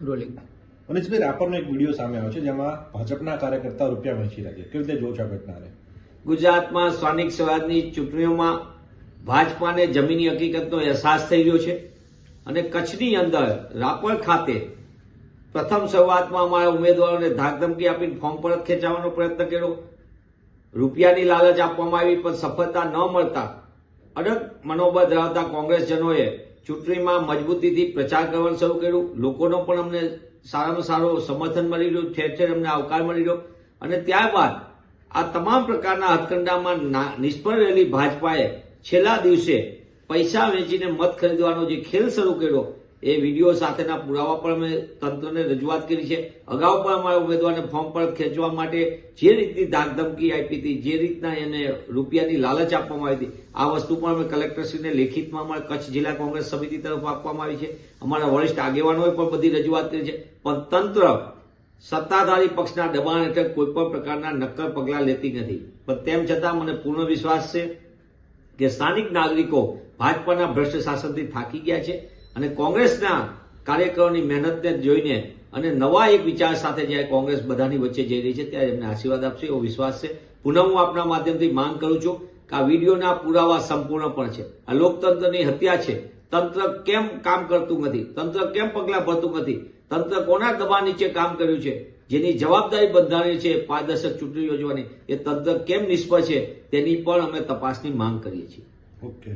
Rolling. મનીષભાઈ રાપરનો એક video સામે આવ્યો છે જેમાં ભાજપના કાર્યકર્તા રૂપિયા વહેંચી રહ્યા છે. કેવી રીતે જોવો છો ઘટનાને? ગુજરાતમાં સ્થાનિક સ્વરાજની ચૂંટણીઓમાં ભાજપાને જમીની હકીકતનો અહેસાસ થઈ રહ્યો છે અને કચ્છની અંદર રાપર ખાતે પ્રથમ શરૂઆતમાં અમારા ઉમેદવારોને ધાકધમકી આપીને ફોર્મ પરત ખેંચાવવાનો પ્રયત્ન કર્યો. રૂપિયાની લાલચ આપવામાં આવી પણ સફળતા ન મળતા અડગ મનોબળ ધરાવતા કોંગ્રેસજનોએ ચૂંટણીમાં મજબૂતીથી પ્રચાર કરવાનું શરૂ કર્યું. લોકોનો પણ અમને સારામાં સારો સમર્થન મળી રહ્યું. ઠેર ઠેર અમને આવકાર મળી રહ્યો. અને ત્યારબાદ આ તમામ પ્રકારના હથકંડામાં નિષ્ફળ રહેલી ભાજપાએ છેલ્લા દિવસે પૈસા વેચીને મત ખરીદવાનો જે ખેલ શરૂ કર્યો એ વીડિયો સાથેના પુરાવા પણ અમે તંત્રને રજૂઆત કરી છે. અગાઉ પણ અમારા ઉમેદવારને ફોર્મ પરત ખેંચવા માટે જે રીતની ધાકધમકી આપી હતી, જે રીતના એને રૂપિયાની લાલચ આપવામાં આવી હતી, આ વસ્તુ પણ અમે કલેક્ટરશ્રીને લેખિતમાં અમારા કચ્છ જિલ્લા કોંગ્રેસ સમિતિ તરફ આપવામાં આવી છે. અમારા વરિષ્ઠ આગેવાનોએ પણ બધી રજૂઆત કરી છે. પણ તંત્ર સત્તાધારી પક્ષના દબાણ હેઠળ કોઈ પણ પ્રકારના નક્કર પગલાં લેતી નથી. પણ તેમ છતાં મને પૂર્ણ વિશ્વાસ છે કે સ્થાનિક નાગરિકો ભાજપાના ભ્રષ્ટ શાસનથી થાકી ગયા છે. અને કોંગ્રેસના કાર્યકરોની મહેનતને જોઈને અને નવા એક વિચાર સાથે જ્યારે કોંગ્રેસ બધાની વચ્ચે જઈ રહી છે, ત્યારે એમને આશીર્વાદ આપશે, એવો વિશ્વાસ છે. પુનઃ હું આપના માધ્યમથી માંગ કરું છું કે આ વિડીયોના પુરાવા સંપૂર્ણ પણ છે. આ લોકતંત્રની હત્યા છે. તંત્ર કેમ કામ કરતું નથી? તંત્ર કેમ પગલાં ભરતું નથી? તંત્ર કોના દબાણ નીચે કામ કર્યું છે? જેની જવાબદારી બંધારણી છે, પારદર્શક ચૂંટણી યોજવાની. એ તંત્ર કેમ નિષ્ફળ છે? તેની પણ અમે તપાસની માંગ કરીએ છીએ. ઓકે.